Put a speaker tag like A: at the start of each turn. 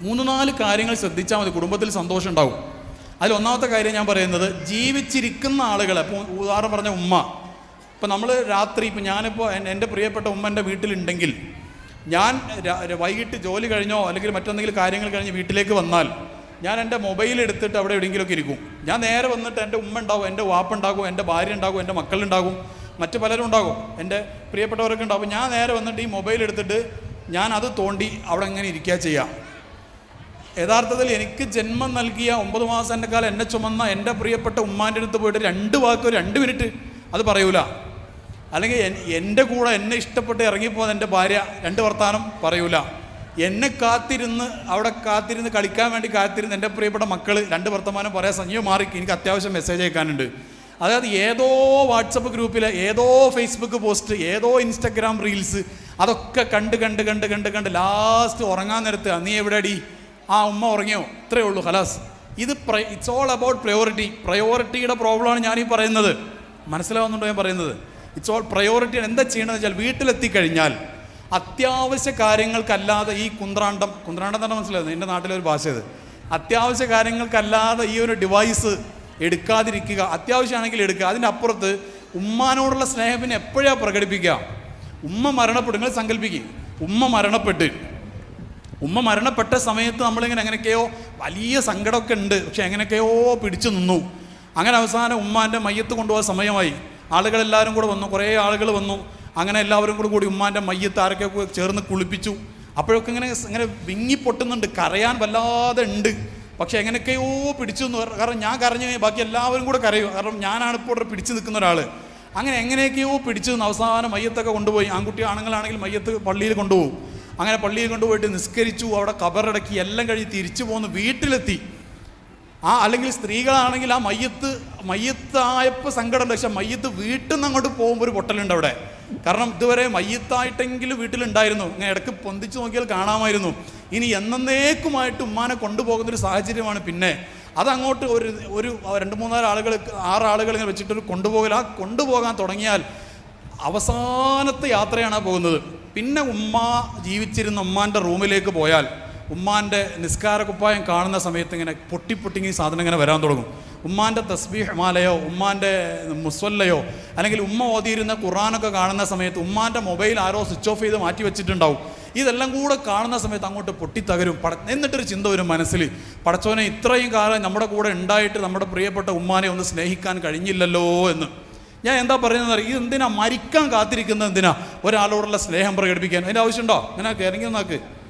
A: മൂന്ന് നാല് കാര്യങ്ങൾ ശ്രദ്ധിച്ചാൽ മതി കുടുംബത്തിൽ സന്തോഷം ഉണ്ടാവും. അതിൽ ഒന്നാമത്തെ കാര്യം ഞാൻ പറയുന്നത് ജീവിച്ചിരിക്കുന്ന ആളുകളെ ഇപ്പോൾ ഉദാഹരണം പറഞ്ഞ ഉമ്മ. ഇപ്പം നമ്മൾ രാത്രി ഇപ്പം ഞാനിപ്പോൾ എൻ- എന്റെ പ്രിയപ്പെട്ട ഉമ്മ എന്റെ വീട്ടിലുണ്ടെങ്കിൽ ഞാൻ വൈകിട്ട് ജോലി കഴിഞ്ഞോ അല്ലെങ്കിൽ മറ്റെന്തെങ്കിലും കാര്യങ്ങൾ കഴിഞ്ഞ് വീട്ടിലേക്ക് വന്നാൽ ഞാൻ എന്റെ മൊബൈൽ എടുത്തിട്ട് അവിടെ എവിടെയെങ്കിലുമൊക്കെ ഇരിക്കും. ഞാൻ നേരെ വന്നിട്ട് എന്റെ ഉമ്മ ഉണ്ടാകും എന്റെ വാപ്പ ഉണ്ടാകും എന്റെ ഭാര്യ ഉണ്ടാകും എന്റെ മക്കളുണ്ടാകും മറ്റ് പലരും ഉണ്ടാകും. എന്റെ പ്രിയപ്പെട്ടവരൊക്കെ ഉണ്ടാകും. ഞാൻ നേരെ വന്നിട്ട് ഈ മൊബൈൽ എടുത്തിട്ട് ഞാൻ അത് തോണ്ടി അവിടെ എങ്ങനെ ഇരിക്കുക ചെയ്യാം. യഥാർത്ഥത്തിൽ എനിക്ക് ജന്മം നൽകിയ ഒമ്പത് മാസം എന്റെ കാലം എന്നെ ചുമന്ന എന്റെ പ്രിയപ്പെട്ട ഉമ്മാന്റെ അടുത്ത് പോയിട്ട് രണ്ട് വാക്ക് രണ്ട് മിനിറ്റ് അത് പറയൂല. അല്ലെങ്കിൽ എന്റെ കൂടെ എന്നെ ഇഷ്ടപ്പെട്ട് ഇറങ്ങിപ്പോകുന്ന എന്റെ ഭാര്യ രണ്ട് വർത്താനം പറയൂല. എന്നെ കാത്തിരുന്ന് അവിടെ കാത്തിരുന്ന് കളിക്കാൻ വേണ്ടി കാത്തിരുന്ന് എന്റെ പ്രിയപ്പെട്ട മക്കൾ രണ്ട് വർത്തമാനം പറയാൻ സഞ്ജീവ് മാറി. എനിക്ക് അത്യാവശ്യം മെസ്സേജ് അയക്കാനുണ്ട്. അതായത് ഏതോ വാട്സപ്പ് ഗ്രൂപ്പിലെ ഏതോ ഫേസ്ബുക്ക് പോസ്റ്റ് ഏതോ ഇൻസ്റ്റഗ്രാം റീൽസ് അതൊക്കെ കണ്ട് കണ്ട് കണ്ട് കണ്ട് കണ്ട് ലാസ്റ്റ് ഉറങ്ങാൻ നേരത്ത് നീ എവിടെ അടി ആ ഉമ്മ ഉറങ്ങിയോ? ഇത്രയേ ഉള്ളൂ ഹലാസ് ഇത് ഇറ്റ്സ് ഓൾ അബൌട്ട് പ്രയോറിറ്റി പ്രയോറിറ്റിയുടെ പ്രോബ്ലമാണ് ഞാനീ പറയുന്നത്. മനസ്സിലാവുന്നുണ്ടോ ഞാൻ പറയുന്നത്? ഇറ്റ്സ് ഓൾ പ്രയോറിറ്റി എന്താ ചെയ്യണമെന്ന് വെച്ചാൽ വീട്ടിലെത്തിക്കഴിഞ്ഞാൽ അത്യാവശ്യ കാര്യങ്ങൾക്കല്ലാതെ ഈ കുന്ത്രാണ്ടം കുന്ത്രാണ്ടം തന്നെ മനസ്സിലായത് എന്റെ നാട്ടിലൊരു ഭാഷ ഇത് അത്യാവശ്യ കാര്യങ്ങൾക്കല്ലാതെ ഈ ഒരു ഡിവൈസ് എടുക്കാതിരിക്കുക അത്യാവശ്യമാണെങ്കിൽ എടുക്കുക. അതിന്റെ അപ്പുറത്ത് ഉമ്മാനോടുള്ള സ്നേഹം പിന്നെ എപ്പോഴാണ് പ്രകടിപ്പിക്കുക? ഉമ്മ മരണപ്പെട്ടു നിങ്ങൾ സങ്കല്പിക്കുക ഉമ്മ മരണപ്പെട്ട്. ഉമ്മ മരണപ്പെട്ട സമയത്ത് നമ്മളിങ്ങനെ എങ്ങനെയൊക്കെയോ വലിയ സങ്കടമൊക്കെ ഉണ്ട്. പക്ഷെ എങ്ങനെയൊക്കെയോ പിടിച്ചു നിന്നു. അങ്ങനെ അവസാനം ഉമ്മാന്റെ മയ്യത്ത് കൊണ്ടുപോകാൻ സമയമായി. ആളുകളെല്ലാവരും കൂടെ വന്നു. കുറേ ആളുകൾ വന്നു. അങ്ങനെ എല്ലാവരും കൂടെ കൂടി ഉമ്മാന്റെ മയ്യത്ത് ആരൊക്കെ ചേർന്ന് കുളിപ്പിച്ചു. അപ്പോഴൊക്കെ ഇങ്ങനെ ഇങ്ങനെ വിങ്ങി പൊട്ടുന്നുണ്ട്. കരയാൻ വല്ലാതെ ഉണ്ട്. പക്ഷെ എങ്ങനെയൊക്കെയോ പിടിച്ചു എന്ന് കാരണം ഞാൻ കരഞ്ഞു ബാക്കി എല്ലാവരും കൂടെ കരയും. കാരണം ഞാനാണ് ഇപ്പോൾ ഇവിടെ പിടിച്ചു നിൽക്കുന്ന ഒരാൾ അങ്ങനെ എങ്ങനെയൊക്കെയോ പിടിച്ചു നിന്ന് അവസാനം മയ്യത്തൊക്കെ കൊണ്ടുപോയി. ആൺകുട്ടി ആണുങ്ങളാണെങ്കിൽ മയ്യത്ത് പള്ളിയിൽ കൊണ്ടുപോകും. അങ്ങനെ പള്ളിയിൽ കൊണ്ടുപോയിട്ട് നിസ്കരിച്ചു അവിടെ കബറടക്കി എല്ലാം കഴിഞ്ഞ് തിരിച്ചു പോന്ന് വീട്ടിലെത്തി. ആ അല്ലെങ്കിൽ സ്ത്രീകളാണെങ്കിൽ ആ മയ്യത്ത് മയ്യത്തായപ്പോൾ സങ്കടമുണ്ട് പക്ഷെ മയ്യത്ത് വീട്ടിൽ നിന്ന് അങ്ങോട്ട് പോകുമ്പോൾ ഒരു പൊട്ടലുണ്ട് അവിടെ. കാരണം ഇതുവരെ മയ്യത്തായിട്ടെങ്കിലും വീട്ടിലുണ്ടായിരുന്നു. ഇങ്ങനെ ഇടയ്ക്ക് പൊന്തിച്ച് നോക്കിയാൽ കാണാമായിരുന്നു. ഇനി എന്നേക്കുമായിട്ട് ഉമ്മാനെ കൊണ്ടുപോകുന്നൊരു സാഹചര്യമാണ് പിന്നെ. അതങ്ങോട്ട് ഒരു ഒരു രണ്ട് മൂന്നാൽ ആളുകൾ ആറ് ഇങ്ങനെ വെച്ചിട്ടൊരു കൊണ്ടുപോകൽ. ആ കൊണ്ടുപോകാൻ തുടങ്ങിയാൽ അവസാനത്തെ യാത്രയാണ് പോകുന്നത്. പിന്നെ ഉമ്മ ജീവിച്ചിരുന്ന ഉമ്മാന്റെ റൂമിലേക്ക് പോയാൽ ഉമ്മാന്റെ നിസ്കാര കുപ്പായം കാണുന്ന സമയത്ത് ഇങ്ങനെ പൊട്ടി പൊട്ടിങ്ങി സാധനം ഇങ്ങനെ വരാൻ തുടങ്ങും. ഉമ്മാന്റെ തസ്ബീ ഹിമാലയോ ഉമ്മാന്റെ മുസ്വല്ലയോ അല്ലെങ്കിൽ ഉമ്മ ഓതിയിരുന്ന ഖുറാനൊക്കെ കാണുന്ന സമയത്ത് ഉമ്മാന്റെ മൊബൈൽ ആരോ സ്വിച്ച് ഓഫ് ചെയ്ത് മാറ്റി വെച്ചിട്ടുണ്ടാവും. ഇതെല്ലാം കൂടെ കാണുന്ന സമയത്ത് അങ്ങോട്ട് പൊട്ടിത്തകരും. പട എന്നിട്ടൊരു ചിന്ത വരും മനസ്സിൽ. പടച്ചോനെ ഇത്രയും കാലം നമ്മുടെ കൂടെ ഉണ്ടായിട്ട് നമ്മുടെ പ്രിയപ്പെട്ട ഉമ്മാനെ ഒന്ന് സ്നേഹിക്കാൻ കഴിഞ്ഞില്ലല്ലോ എന്ന്. ഞാൻ എന്താ പറയുന്നത് ഈ എന്തിനാ മരിക്കാൻ കാത്തിരിക്കുന്നത് എന്തിനാ? ഒരാളോടുള്ള സ്നേഹം പ്രകടിപ്പിക്കാൻ. അതിന്റെ ആവശ്യമുണ്ടോ? അങ്ങനെ ഇറങ്ങി നോക്ക്